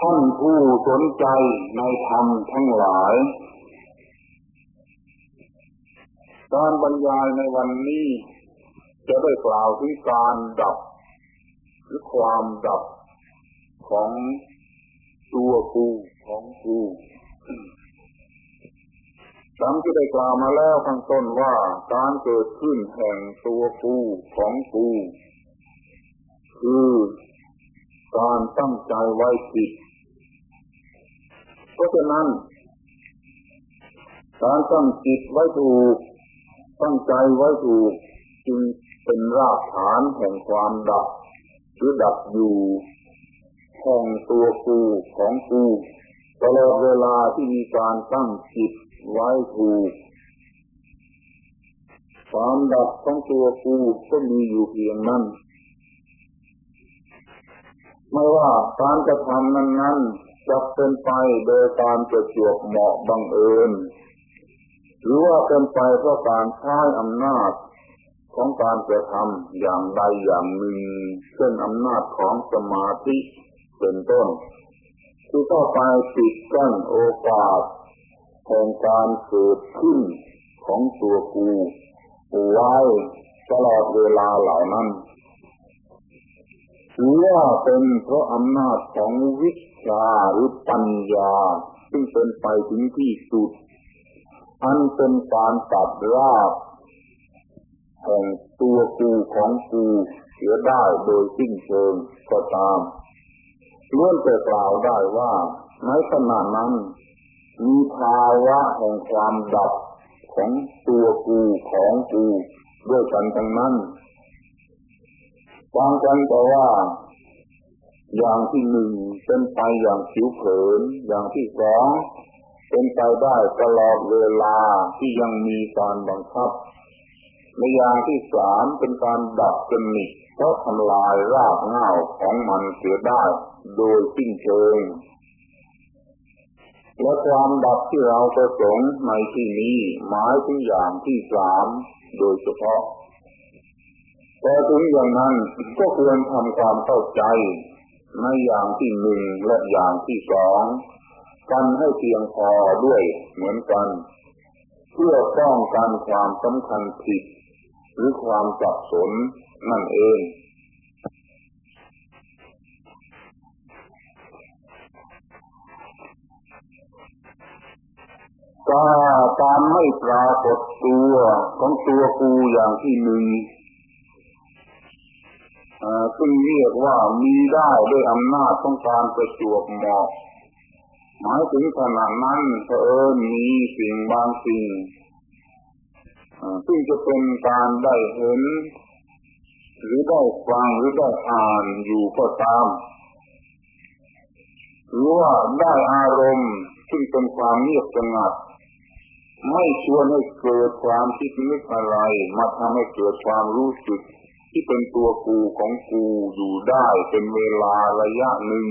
ท่านผู้สนใจในธรรมทั้งหลาย การบรรยายในวันนี้ จะได้กล่าวถึงการดับ หรือความดับของตัวกูของกูดังที่ได้กล่าวมาแล้วข้างต้นว่าการเกิดขึ้นแห่งตัวกูของกูคือการตั้งใจไว้ผิด ราะฉะนั้นการตั้งจิตไว้ถูกตั้งใจไว้ถูกจึงเป็นรากฐานแห่งความดับหรือดับอยู่แห่งตัวกูของกูตลอดเวลาที่มีการตั้งจิตไว้ถูกความดับของตัวกูก็มีอยู่เพียงนั้นไม่ว่าการกระทำนั้นๆ จะเป็นไปโดยการประจวบเหมาะบังเอิญหรือว่าเป็นไปเพราะการใช้อำนาจของการกระทำอย่างใดอย่างหนึ่งเช่นอำนาจของสมาธิเป็นต้นที่ก็ไปปิดกั้นโอกาสแห่งการเกิดขึ้นของตัวกูไว้ตลอดเวลาเหล่านั้น ถือว่าเป็นเพราะอำนาจของวิชาหรือปัญญา ซึ่งเป็นไปถึงที่สุด อันเป็นการตัดรากแห่งตัวกูของกูเสียได้โดยสิ้นเชิงก็ตามล้วนจะกล่าวได้ว่าในขณะนั้นมีภาวะแห่งความดับของตัวกูของกูด้วยกันทั้งนั้น ฟังกันแต่ว่า อย่างที่หนึ่งเป็นไปอย่างผิวเผิน อย่างที่สองเป็นไปได้ตลอดเวลาที่ยังมีการบังคับในอย่างที่สามเป็นการดับสนิทเพราะทำลายรากเหง้าของมันเสียได้โดยสิ้นเชิงและความดับที่เราประสงค์ในที่นี้หมายถึงอย่างที่สามโดยเฉพาะ แต่ถึงอย่างนั้นก็ควรทำความเข้าใจในอย่างที่หนึ่งและอย่างที่สองกันให้เพียงพอด้วยเหมือนกัน เพื่อป้องกันความสำคัญผิด หรือความสับสนนั่นเองก็ตามไม่ปรากฏตัวของตัวกูอย่างที่หนึ่ง ซึ่งเรียกว่ามีได้ด้วยอำนาจต้องการประจวบเหมาะหมายถึงขณะนั้นเผอิญมีสิ่งบางสิ่งซึ่งจะเป็นการได้เห็น หรือได้ฟังหรือได้อ่านอยู่ก็ตามหรือว่าได้อารมณ์ซึ่งเป็นความเงียบสงัดไม่ชวนให้เกิดความคิดนึกอะไรมาทำให้เกิดความรู้สึก ที่เป็นตัวกูของกูอยู่ได้เป็นเวลาระยะหนึ่ง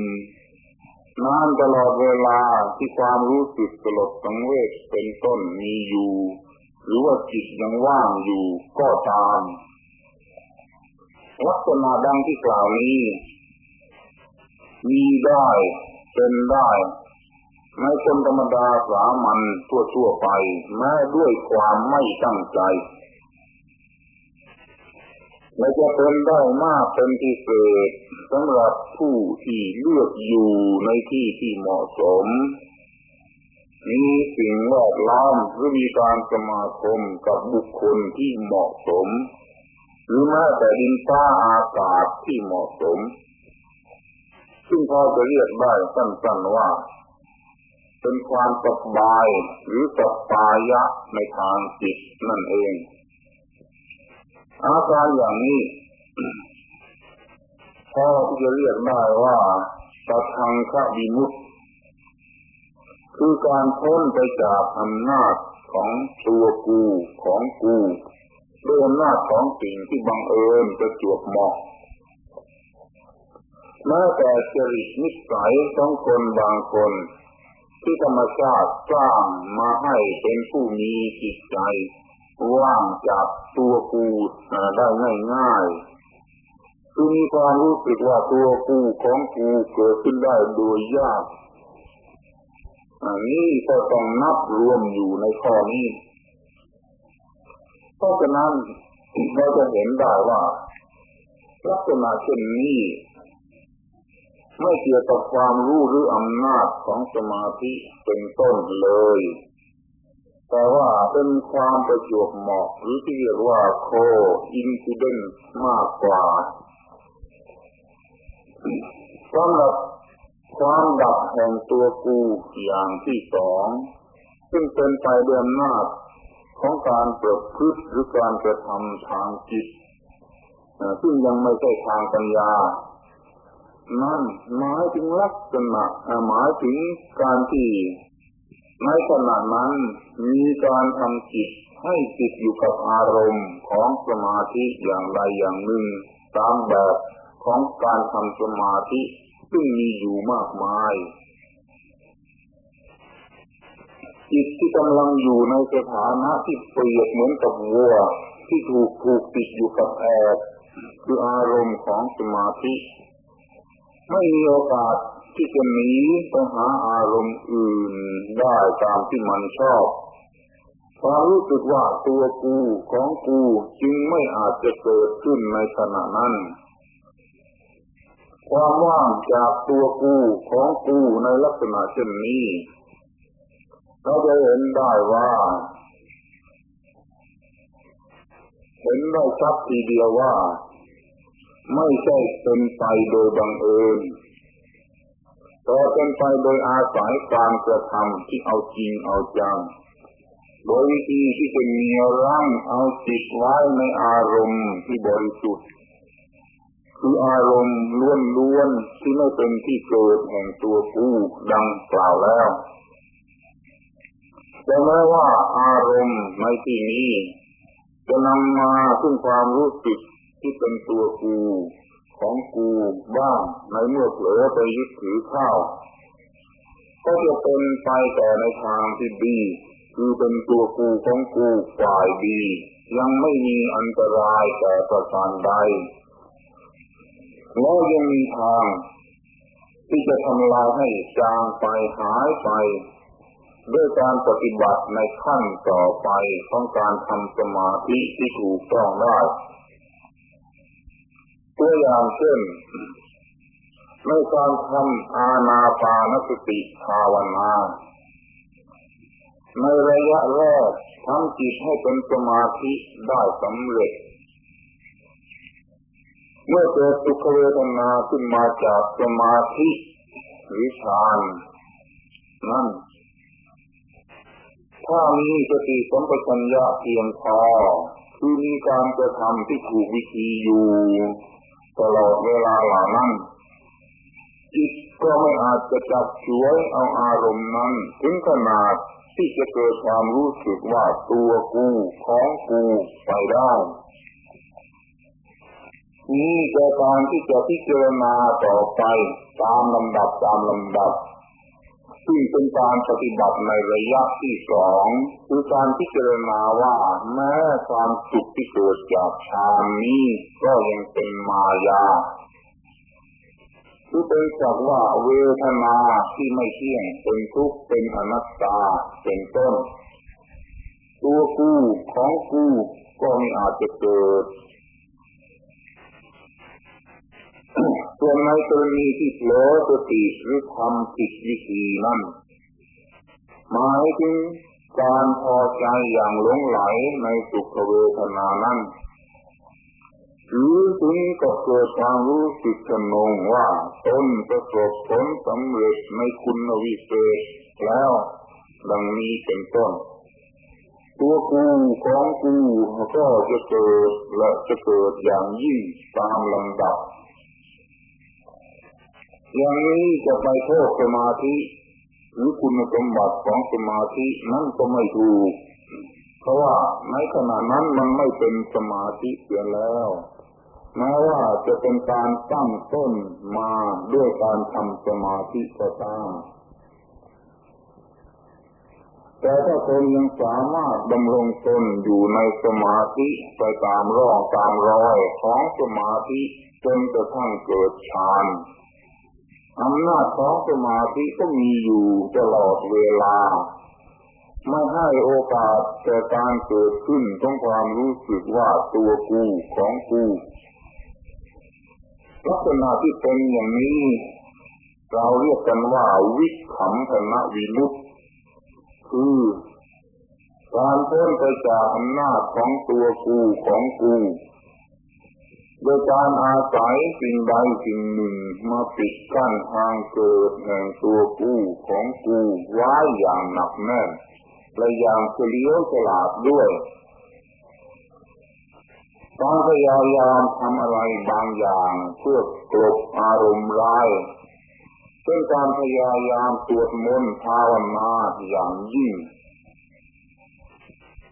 นานตลอดเวลาที่ความรู้สึกสลดสังเวชเป็นต้นมีอยู่ หรือว่าจิตยังว่างอยู่ก็ตามลักษณะดังที่กล่าวนี้ มีได้เป็นได้ในคนธรรมดาสามัญทั่วๆไป แม้ด้วยความไม่ตั้งใจ และจะเป็นได้มากเป็นพิเศษสำหรับผู้ที่เลือกอยู่ในที่ที่เหมาะสม มีสิ่งแวดล้อมหรือมีการสมาคมกับบุคคลที่เหมาะสม หรือแม้แต่ดินฟ้าอากาศที่เหมาะสม ซึ่งพอจะเรียกได้สั้นๆว่า เป็นความสบายหรือสปายะในทางจิตนั่นเอง อาการอย่างนี้พอจะเรียกได้ว่าตทังควิมุตคือการพ้นไปจากอำนาจของตัวกูของกูด้วยอำนาจของสิ่งที่บังเอิญจะจวบเหมาะแม้แต่จริตนิสัยของคนบางคน ที่ธรรมชาติสร้างมาให้เป็นผู้มีจิตใจ ว่างจากตัวกูได้ง่ายคือมีความรู้สึกว่าตัวกูของกูเกิดขึ้นได้โดยยากอันนี้ก็ต้องนับรวมอยู่ในข้อนี้เพราะฉะนั้นเราจะเห็นได้ว่าลักษณะเช่นนี้ไม่เกี่ยวกับความรู้หรืออำนาจของสมาธิเป็นต้นเลย แต่ว่าเป็นความประจวบเหมาะหรือที่เรียกว่าโคอินซิเดนมากกว่าสำหรับความดับแห่งตัวกูอย่างที่สอง ซึ่งเป็นไปด้วยอำนาจของการประพฤติหรือการกระทำทางจิตซึ่งยังไม่ใช่ทางปัญญา นั่นหมายถึงลักษณะหมายถึงการที่ ในขณะนั้นมีการทำจิตให้จิตอยู่กับอารมณ์ของสมาธิอย่างใดอย่างหนึ่ง ตามแบบของการทำสมาธิซึ่งมีอยู่มากมาย จิตที่กำลังอยู่ในสถานะที่เปรียบเหมือนกับวัวที่ถูกผูกติดอยู่กับแอกคืออารมณ์ของสมาธิ ไม่มีโอกาส ที่จะหนีไปหาอารมณ์อื่นได้ตามที่มันชอบความรู้สึกว่าตัวกูของกูจึงไม่อาจจะเกิดขึ้นในขณะนั้น ความว่างจากตัวกูของกูในลักษณะเช่นนี้ เราจะเห็นได้ว่า เห็นได้ชัดทีเดียวว่า ไม่ใช่เป็นไปโดยบังเอิญ ต่เป็นไปโดยอาศัยการกระทำที่เอาจริงเอาจัง โดยวิธีที่จะมีร่างเอาจิตไว้ในอารมณ์ที่บริสุทธิ์คืออารมณ์ล้วนๆที่ไม่เป็นที่เกิดแห่งตัวผู้ดังกล่าวแล้วแต่แม้ว่าอารมณ์ในที่นี้จะนำมาซึ่งความรู้สึกที่เป็นตัวกู ของกูบ้างในเมื่อเผลอไปยึดถือข้าว ก็จะเป็นไปแต่ในทางที่ดี คือเป็นตัวกูของกูฝ่ายดี ยังไม่มีอันตรายแต่ประการใดแล้วยังมีทาง ที่จะทำลายให้จางไปหายไป ด้วยการปฏิบัติในขั้นต่อไปของการทำสมาธิที่ถูกต้องได้ ตัวอย่างเช่นในการทำอาณาปานสติภาวนาในระยะแรกทำจิตให้เป็นสมาธิได้สำเร็จ เมื่อเกิดสุขเวทนาขึ้นมาจากสมาธิหรือฌานนั่นถ้ามีสติสัมปชัญญะเพียงพอคือมีการกระทำที่ถูกวิธีอยู่ ตลอดเวลาเหล่านั้นจิตก็ไม่อาจจะจับช่วยเอาอารมณ์นั้น ถึงขนาดที่จะเกิดความรู้สึกว่าตัวกูของกูไปได้นี่จะการที่จะพิจารณาต่อไปตามลำดับตามลำดับ ซึ่งเป็นการปฏิบัติในระยะที่สองคือการพิจารณาว่าแม้ความสุขที่เกิดจากฌานนี้ก็ยังเป็นมายาคือเป็นจากว่าเวทนาที่ไม่เที่ยงเป็นทุกข์เป็นอนัตตาเป็นต้น ตัวกูของกูก็ไม่อาจจะเกิด ส่วนในกรณีที่เผลอสติหรือทำผิดวิธีนั้นหมายถึงการพอใจอย่างหลงไหลในสุขเวทนานั้นหรือถึงก็เกิดความรู้สึกขนงว่าตนประสบผลสำเร็จในคุณวิเศษแล้วดังนี้เป็นต้น ตัวกูของกูก็จะเกิดและจะเกิดอย่างยิ่งตามลำดับ อย่างนี้จะไปโทษสมาธิหรือคุณสมบัติของสมาธินั่นก็ไม่ถูก เพราะว่าในขณะนั้นมันไม่เป็นสมาธิเสียแล้วแม้ว่าจะเป็นการตั้งต้นมาด้วยการทำสมาธิก็ตาม แต่ถ้าคนยังสามารถดำรงตนอยู่ในสมาธิไปตามร่องตามรอยของสมาธิจนกระทั่งเกิดฌาน อำนาจของสมาธิก็มีอยู่ตลอดเวลา ไม่ให้โอกาสแก่การเกิดขึ้นของความรู้สึกว่าตัวกูของกูลักษณะที่เป็นอย่างนี้ เราเรียกกันว่าวิขำพนะวิมุตคือการพ้นไปจากอำนาจของตัวกูของกู โดยการอาศัยสิ่งใดสิ่งหนึ่งมาปิดกั้นทางเกิดแห่งตัวกูของกูไว้อย่างหนักแน่นและอย่างเฉลียวฉลาดด้วยการพยายามทำอะไรบางอย่างเพื่อกลบอารมณ์ร้ายเช่นการพยายามสวดมนต์ภาวนาอย่างยิ่ง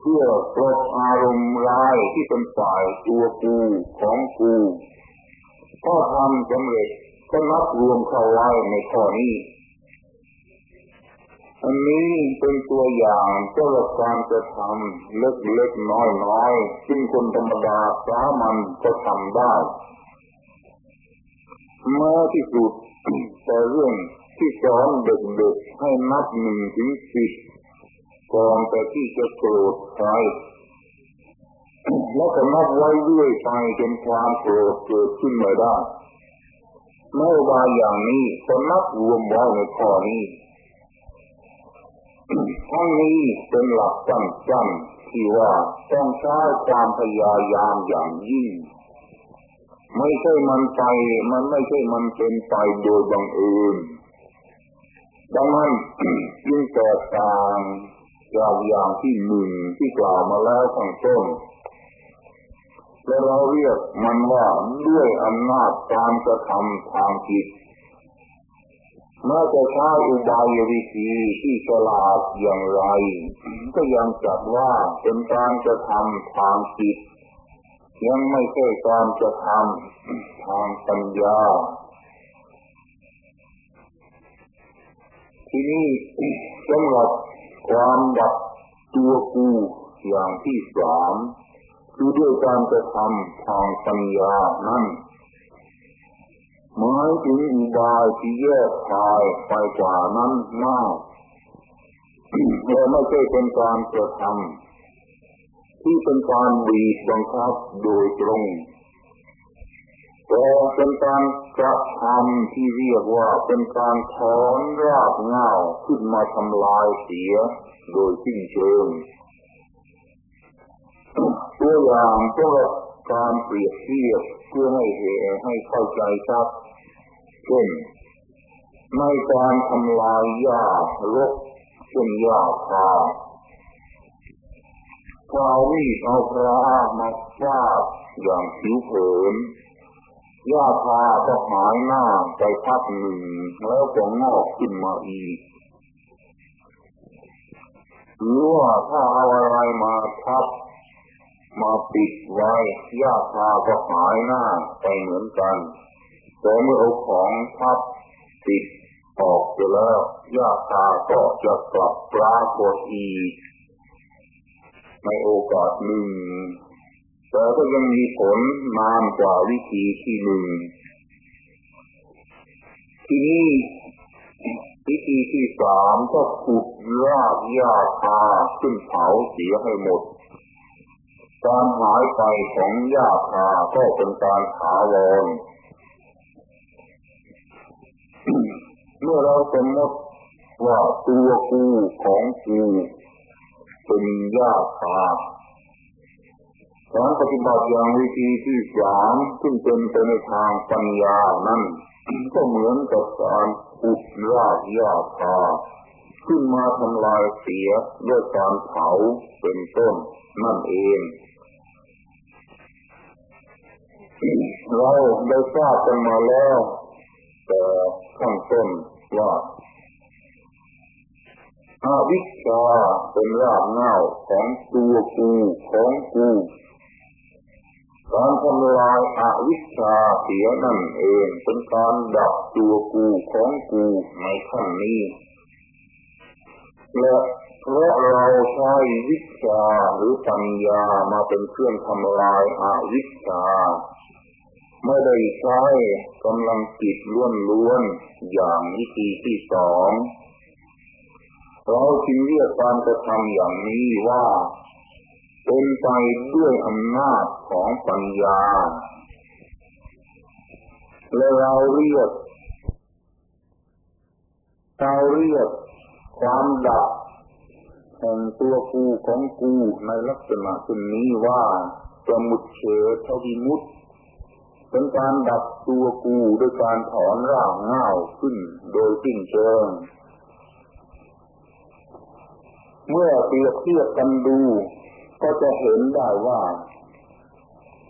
พื่อกลบอารมณ์ร้ายที่เป็นฝ่ายตัวกูของกูก็ทำสำเร็จก็นับรวมเข้าไว้ในข้อนี้ อันนี้เป็นตัวอย่างสำหรับการจะทำเล็กๆน้อยๆซึ่งคนธรรมดาสามัญก็ทำได้แม้ที่สุดแต่เรื่องที่สอนเด็กๆให้นับหนึ่งถึงสิบ ก่อนแต่ที่จะโกรธใครแล้วก็นับไว้เรื่อยไปจนความโกรธเกิดขึ้นไม่ได้เมื่อบาอย่างนี้ก็นับรวมไว้ในข้อนี้ทั้งนี้เป็นหลักสั้นๆที่ว่าต้องใช้ความพยายามอย่างยิ่ง ไม่ใช่มันไป มันไม่ใช่มันเป็นไปโดยบังเอิญดังนั้นยิ่งแตกต่าง จากอย่างที่หนึ่งที่กล่าวมาแล้วข้างต้น และเราเรียกมันว่าด้วยอำนาจการกระทำทางจิตแม้จะใช้อุบายวิธีที่ฉลาดอย่างไร ก็ยังจัดว่าเป็นการกระทำทางจิต ยังไม่ใช่การกระทำทางปัญญาที่นี้สำหรับ ความดับตัวกูอย่างที่สามคือด้วยการกระทำทางปัญญานั้นหมายถึงอุบายที่แยกทายไปกว่านั้นมากและไม่ใช่เป็นการกระทำที่เป็นการบีบบังคับโดยตรงแต่เป็นการ กระทำที่เรียกว่าเป็นการถอนรากเหง้าขึ้นมาทำลายเสียโดยสิ้นเชิงตัวอย่างก็การเปรียบเทียบเพื่อให้เหตุให้เข้าใจชัดเช่นในการทำลายหญ้ารกเช่นหญ้าคาคราวนี้เอาพระมาฟาดอย่างผิวเผิน หญ้าคาก็หายหน้าไปพักหนึ่งแล้วก็งอกขึ้นมาอีกหรือว่าถ้าเอาอะไรมาทับมาปิดไว้หญ้าคาก็หายหน้าไปเหมือนกันแต่เมื่อเอาของทับติดออกไปแล้วยาตาก็จะกลับปรากฏอีกในโอกาสหนึ่ง แต่ก็ยังมีผลนานกว่าวิธีที่หนึ่งทีนี้วิธีที่สามก็ขุดรากหญ้าคาขึ้นเผาเสียให้หมด การหายไปของหญ้าคาก็เป็นการถาวรเมื่อเราสมมติว่าตัวกูของกูเป็นยาคา การปฏิบัติอย่างวิธีที่สามซึ่งเป็นไปในทางปัญญานั้นก็เหมือนกับการอุดรากยาคาขึ้นมาทำลายเสียด้วยการเผาเป็นต้นนั่นเองเราได้ทราบกันมาแล้ว แต่ข้างต้นว่าอาวิชชาเป็นรากเหง้าของตัวกูของกู การทำลายอาวิชชาเสียนั่นเองเป็นการดับตัวกูของกูในขั้นนี้และเพราะเราใช้วิชาหรือปัญญามาเป็นเครื่องทำลายอาวิชชาไม่ได้ใช้กำลังจิตล้วนๆอย่างวิธีที่สองเราจึงเรียกการกระทำอย่างนี้ว่า เป็นไปด้วยอำนาจของปัญญา และเราเรียก เราเรียกความดับแห่งตัวกูของกูในลักษณะเช่นนี้ว่าสมุดเฉทวิมุตเป็นการดับตัวกูด้วยการถอนร่างเงาขึ้นโดยสิ้นเชิง เมื่อเปรียบเทียบกันดู ก็จะเห็นได้ว่า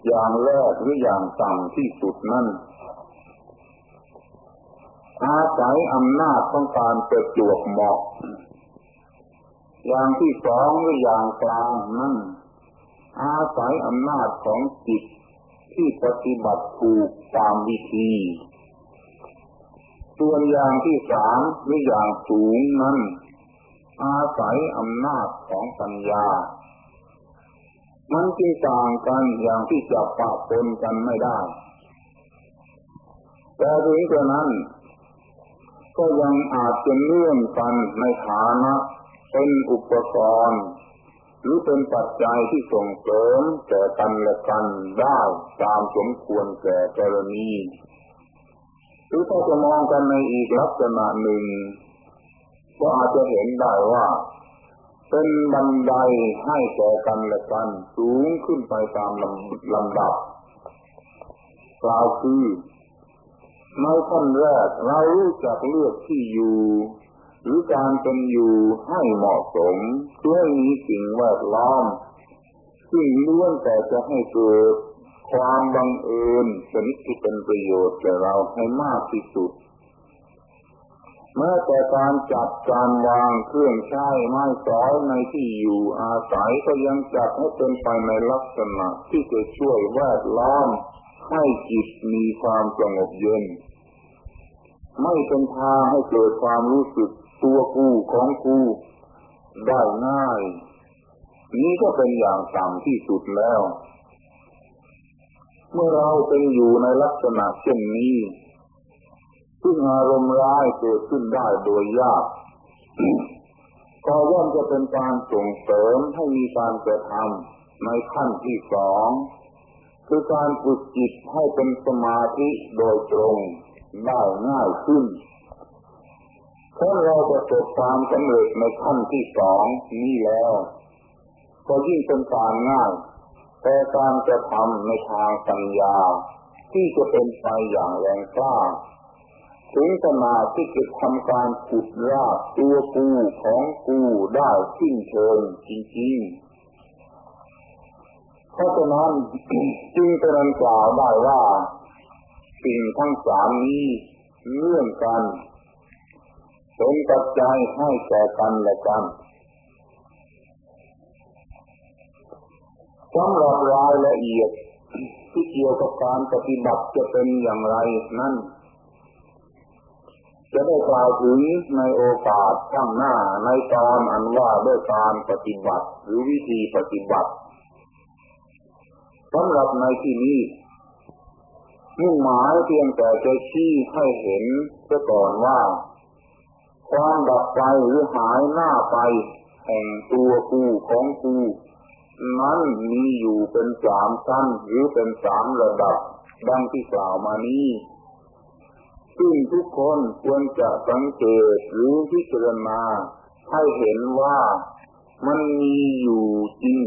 อย่างแรกหรืออย่างต่ำที่สุดนั้นอาศัยอำนาจของการประจวบเหมาะ อย่างที่สองหรืออย่างกลางนั่นอาศัยอำนาจของจิตที่ปฏิบัติถูกตามวิธี ส่วนอย่างที่สามหรืออย่างสูงนั้น อาศัยอำนาจของปัญญา มันจึงต่างกันอย่างที่จะปะปนกันไม่ได้ แต่ถึงกระนั้น ก็ยังอาจจะเนื่องกันในฐานะเป็นอุปกรณ์หรือเป็นปัจจัยที่ส่งเสริมแก่กันและกันได้ตามสมควรแก่กรณีหรือถ้าจะมองกันในอีกลักษณะหนึ่ง ก็อาจจะเห็นได้ว่า เป็นบันไดให้แก่กันและกันสูงขึ้นไปตามลำลำดับกล่าวคือในขั้นแรกเรารู้จักเลือกที่อยู่ หรือการเป็นอยู่ให้เหมาะสมเพื่อมีสิ่งแวดล้อมซึ่งล้วนแต่จะให้เกิดความบังเอิญชนิดที่เป็นประโยชน์แก่เราให้มากที่สุด แม้แต่การจัดการวางเครื่องใช้ไม้สอยในที่อยู่อาศัยก็ยังจัดให้เป็นไปในลักษณะที่จะช่วยแวดล้อมให้จิตมีความสงบเย็น ไม่เป็นทางให้เกิดความรู้สึกตัวกูของกูได้ง่าย นี้ก็เป็นอย่างต่ำที่สุดแล้ว เมื่อเราเป็นอยู่ในลักษณะเช่นนี้ ซึ่งอารมณ์ร้ายเกิดขึ้นได้โดยยากก็ย่อมจะเป็นการส่งเสริมให้มีการกระทำในขั้นที่สองคือการฝึกจิตให้เป็นสมาธิโดยตรงได้ง่ายขึ้นถ้าเราประสบความสำเร็จในขั้นที่สองนี้แล้วก็ยิ่งเป็นการง่ายแต่การจะทำในทางปัญญาที่จะเป็นไปอย่างแรงกล้า ถึงขนาดที่จะทำการขุดรากตัวกูของกูได้สิ้นเชิงจริงๆ เพราะฉะนั้นจึงเป็นกล่าวได้ว่า สิ่งทั้งสามนี้เนื่องกันเป็นปัจจัยให้แก่กันและกันสำหรับรายละเอียดที่เกี่ยวกับการปฏิบัติจะเป็นอย่างไรนั่น จะได้กล่าวถึงในโอกาสข้างหน้าในตอนอันว่าด้วยการปฏิบัติหรือวิธีปฏิบัติสำหรับในที่นี้มุ่งหมายเพียงแต่จะชี้ให้เห็นเสียก่อนว่า ความดับไปหรือหายหน้าไปแห่งตัวกูของกูนั้นมีอยู่เป็นสามชั้นหรือเป็นสามระดับ ดังที่กล่าวมานี้ ซึ่งทุกคนควรจะสังเกตหรือพิจารณาให้เห็นว่ามันมีอยู่จริง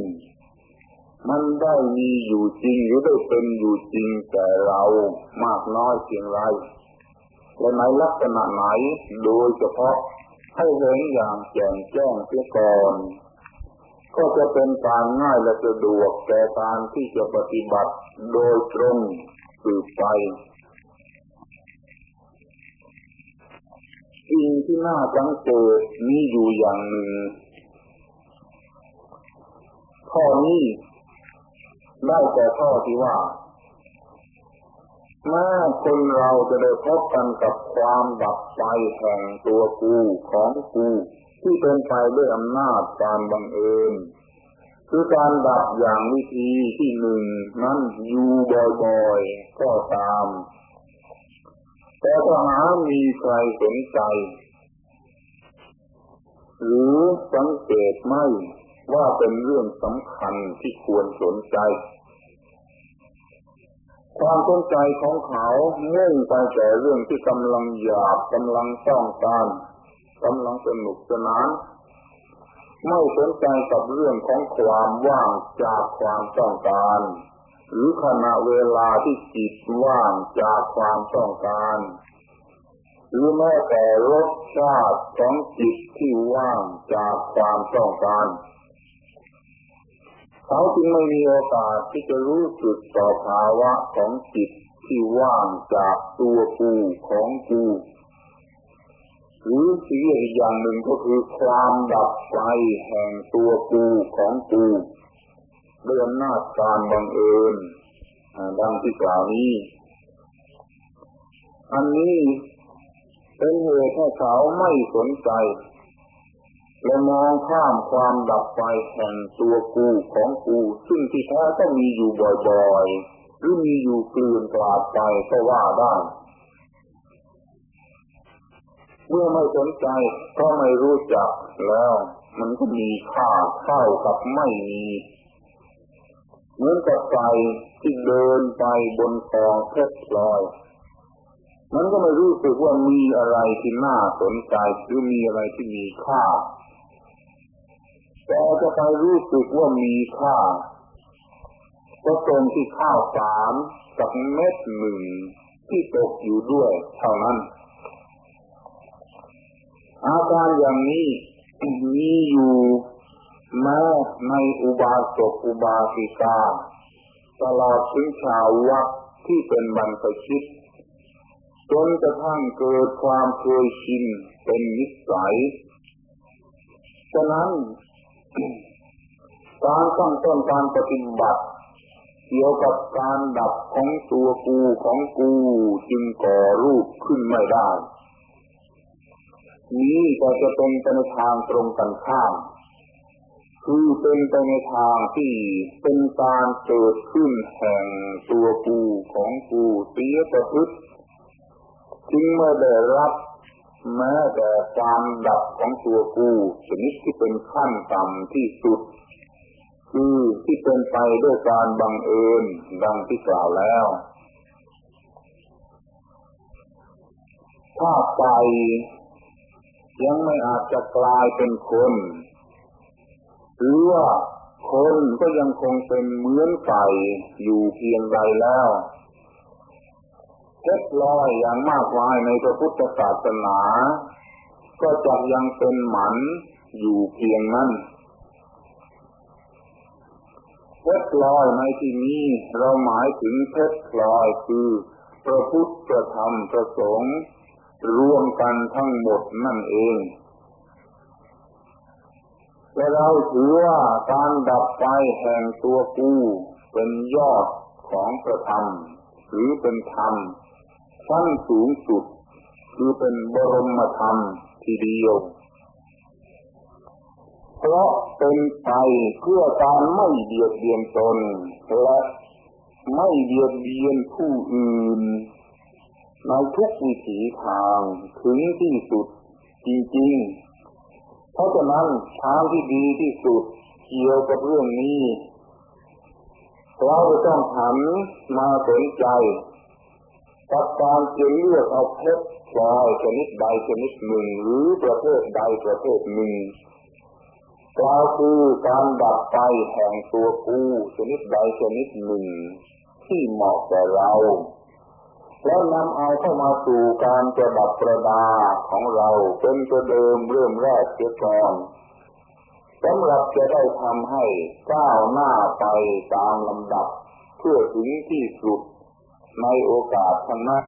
มันได้มีอยู่จริงหรือได้เป็นอยู่จริงแต่เรามากน้อยเพียงไรและในลักษณะไหนโดยเฉพาะให้เห็นอย่างแจ่มแจ้งเสียก่อนก็จะเป็นการง่ายและสะดวกแก่การที่จะปฏิบัติโดยตรงสืบไป สิ่งที่น่าสังเกตมีอยู่อย่างหนึ่ง ข้อนี้ได้แต่ข้อที่ว่าแม้คนเราจะได้พบกันกับความดับไปแห่งตัวกูของกูที่เป็นไปด้วยอำนาจการบังเอิญคือการดับอย่างวิธีที่หนึ่งนั้นอยู่บ่อยๆก็ตาม แต่ถ้าหามีใครสนใจ หรือสังเกตไม่ว่าเป็นเรื่องสำคัญที่ควรสนใจ ความสนใจของเขาเนื่องไปแต่เรื่องที่กำลังอยากกำลังต้องการกำลังสนุกสนานไม่สนใจกับเรื่องของความว่างจากความต้องการ หรือขณะเวลาที่จิตว่างจากความต้องการหรือแม้แต่รสชาติของจิตที่ว่างจากความต้องการ เขาจึงไม่มีโอกาสที่จะรู้สึกต่อภาวะของจิตที่ว่างจากตัวกูของกูหรือที่อีกอย่างหนึ่งก็คือความดับไฟแห่งตัวกูของกู ด้วยอำนาจการบังเอิญดังที่กล่าวนี้ อันนี้เป็นเหตุให้เขาไม่สนใจ และมองข้ามความดับไฟแห่งตัวกูของกู ซึ่งที่แท้ต้องมีอยู่บ่อยๆ หรือมีอยู่เกลื่อนกลาดไปก็ว่าได้เมื่อไม่สนใจก็ไม่รู้จักแล้ว มันก็มีค่าเท่ากับไม่มี เหมือนกับไฟที่เดินไปบนคลองเพชรลอย มันก็ไม่รู้สึกว่ามีอะไรที่น่าสนใจหรือมีอะไรที่มีค่า แต่จะไปรู้สึกว่ามีค่า ก็ตรงที่ข้าวสามกับเม็ดหนึ่งที่ตกอยู่ด้วยเท่านั้น อาการอย่างนี้มีอยู่ แม้ในอุบาสกอุบาสิกาตลอดถึงชาววัดที่เป็นบรรพชิตจนกระทั่งเกิดความเคยชินเป็นนิสัย ฉะนั้นการตั้งต้นการปฏิบัติเกี่ยวกับการดับของตัวกูของกูจึงก่อรูปขึ้นไม่ได้ นี้ก็จะเป็นไปในทางตรงกันข้าม คือเป็นไปในทางที่เป็นการเกิดขึ้นแห่งตัวกูของกูเสียประพฤติจึงไม่ได้รับแม้แต่การดับของตัวกูชนิดที่เป็นขั้นต่ำที่สุด คือที่เป็นไปด้วยการบังเอิญดังที่กล่าวแล้วถ้าไปยังไม่อาจจะกลายเป็นคน หรือว่าคนก็ยังคงเป็นเหมือนไก่อยู่เพียงใดแล้วเท็ดลอยอย่างมากมายในพระพุทธศาสนา ก็จะยังเป็นหมันอยู่เพียงนั้นเพชรลอยในที่นี้เราหมายถึงเพชรลอยคือพระพุทธธรรมประสงค์รวมกันทั้งหมดนั่นเอง แต่เราถือว่าการดับไฟแห่งตัวกูเป็นยอดของประธรรมหรือเป็นธรรมชั้นสูงสุด คือเป็นบรมธรรมทีเดียว เพราะเป็นไปเพื่อการไม่เบียดเบียนตนและไม่เบียดเบียนผู้อื่นในทุกวิถีทางถึงที่สุดจริงๆ เพราะฉะนั้นทางที่ดีที่สุดเกี่ยวกับเรื่องนี้ เราต้องหันมาสนใจกับการจะเลือกเอาเพชรพลอยชนิดใดชนิดหนึ่ง หรือประเภทใดประเภทหนึ่งกล่าวคือการดับไฟแห่งตัวกูชนิดใดชนิดหนึ่ง ที่เหมาะแก่เรา แล้วนำเอาเข้ามาสู่การประดับประดาของเราเป็นตัวเดิมเริ่มแรกเสียก่อนสำหรับจะได้ทำให้ก้าวหน้าไปตามลำดับ เพื่อถึงที่สุดในโอกาสข้างหน้า